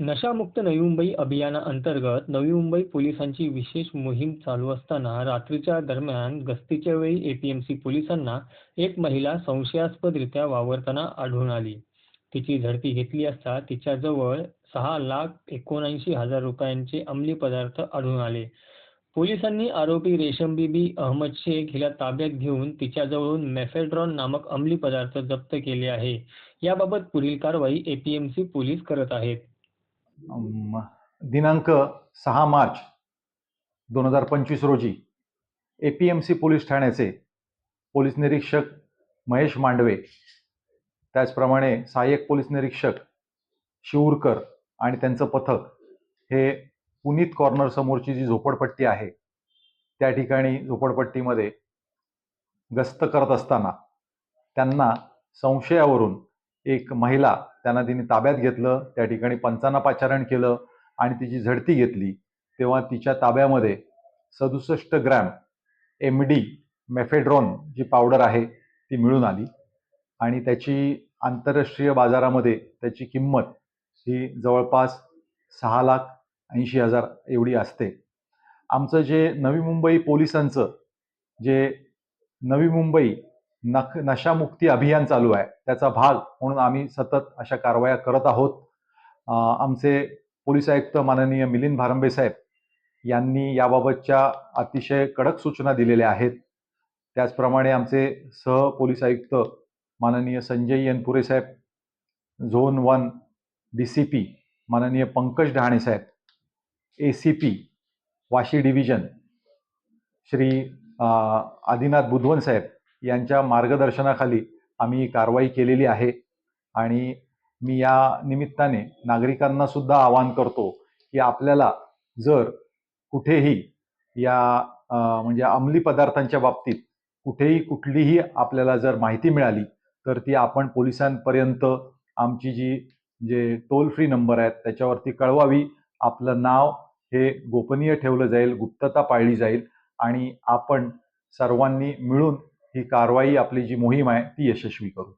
नशामुक्त नवी मुंबई अभियानाअंतर्गत नवी मुंबई पोलिसांची विशेष मोहीम चालू असताना रात्रीच्या दरम्यान गस्तीच्या वेळी एपीएमसी पोलिसांना एक महिला संशयास्पदरित्या वावरताना आढळून आली. तिची झडती घेतली असता तिच्याजवळ सहा लाख एकोणऐंशी हजार रुपयांचे अंमली पदार्थ आढळून आले. पोलिसांनी आरोपी रेशम बीबी अहमद शेख हिला ताब्यात घेऊन तिच्याजवळून मेफेड्रॉन नामक अंमली पदार्थ जप्त केले आहे. याबाबत पुढील कारवाई एपीएमसी पोलीस करत आहेत. दिनांक सहा मार्च दोन हजार पंचवीस रोजी A P M C police ठाण्याचे पोलीस निरीक्षक महेश मांडवे त्याचप्रमाणे सहाय्यक पोलीस निरीक्षक शिवूरकर आणि त्यांचं पथक हे पुनीत कॉर्नर समोरची जी झोपडपट्टी आहे त्या ठिकाणी झोपडपट्टीमध्ये गस्त करत असताना त्यांना संशयावरून एक महिला त्यांना तिने ताब्यात घेतलं त्या ठिकाणी पंचांना पाचारण केलं आणि तिची झडती घेतली. तेव्हा तिच्या ताब्यामध्ये सदुसष्ट ग्रॅम एम डी मेफेड्रॉन जी पावडर आहे ती मिळून आली. आणि त्याची आंतरराष्ट्रीय बाजारामध्ये त्याची किंमत ही जवळपास सहा लाख ऐंशी हजार एवढी असते. आमचं जे नवी मुंबई पोलिसांचं जे नवी मुंबई नख नशामुक्ती अभियान चालू आहे. त्याचा भाग म्हणून आम्ही सतत अशा कारवाया करत आहोत. आमचे पोलीस आयुक्त माननीय मिलिंद भारंबे साहेब यांनी याबाबतच्या अतिशय कडक सूचना दिलेल्या आहेत. त्याचप्रमाणे आमचे सह पोलीस आयुक्त माननीय संजय यनपुरे साहेब zone one D C P माननीय पंकज डहाणे साहेब A C P Vashi division Shri Adinath Budhwan साहेब यांच्या मार्गदर्शनाखाली आम्ही कारवाई केलेली आहे. आणि मी या निमित्ताने नागरिकांना सुद्धा आवाहन करतो की आपल्याला जर कुठेही या म्हणजे अंमली पदार्थांच्या बाबतीत कुठेही कुठलीही आपल्याला जर माहिती मिळाली तर ती आपण पोलिसांपर्यंत आमची जी जे टोल फ्री नंबर आहेत त्याच्यावरती कळवावी. आपलं नाव हे गोपनीय ठेवलं जाईल गुप्तता पाळली जाईल आणि आपण सर्वांनी मिळून ही कारवाई आपली जी मोहीम आहे ती यशस्वी करू.